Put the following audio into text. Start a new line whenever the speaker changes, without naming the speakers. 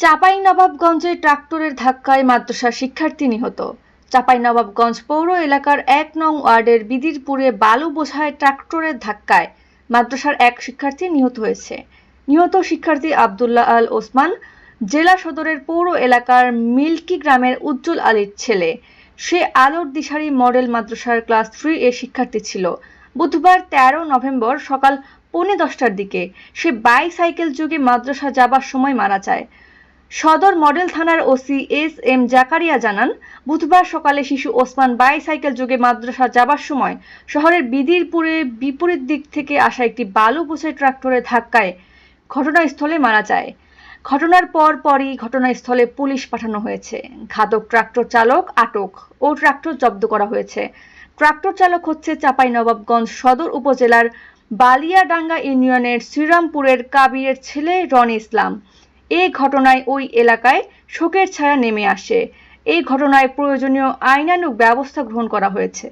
চাপাই নবাবগঞ্জে ট্রাক্টরের ধাক্কায় মাদ্রাসার শিক্ষার্থী নিহত। চাপাই নবাবগঞ্জ পৌর এলাকার এক নং ওয়ার্ডের বিদিরপুরে বালু বোঝায় ট্রাক্টরের ধাক্কায় মাদ্রাসার এক শিক্ষার্থী নিহত হয়েছে। নিহত শিক্ষার্থী আবদুল্লাহ আল ওসমান জেলা সদরের পৌর এলাকার মিল্কি গ্রামের উজ্জ্বল আলীর ছেলে। সে আলোর দিশারি মডেল মাদ্রাসার ক্লাস থ্রি এর শিক্ষার্থী ছিল। বুধবার তেরো নভেম্বর সকাল পৌনে দশটার দিকে সে বাইসাইকেল যুগে মাদ্রাসা যাবার সময় মারা যায়। সদর মডেল থানার ওসি এস এম জাকারিয়া জানান, বুধবার সকালে শিশু ওসমান বাইসাইকেল যোগে মাদ্রাসা যাবার সময় শহরের বিদিরপুরে বিপরীত দিক থেকে আসা একটি বালু বোঝাই ট্রাক্টরের ধাক্কায় ঘটনাস্থলে মারা যায়। ঘটনার পর পরই ঘটনাস্থলে পুলিশ পাঠানো হয়েছে। ঘাতক ট্রাক্টর চালক আটক ও ট্রাক্টর জব্দ করা হয়েছে। ট্রাক্টর চালক হচ্ছে চাপাই নবাবগঞ্জ সদর উপজেলার বালিয়াডাঙ্গা ইউনিয়নের শ্রীরামপুরের কাবিরের ছেলে রনি ইসলাম। এই ঘটনায় ওই এলাকায় শোকের ছায়া নেমে আসে। এই ঘটনায় প্রয়োজনীয় আইনানুগ ব্যবস্থা গ্রহণ করা হয়েছে।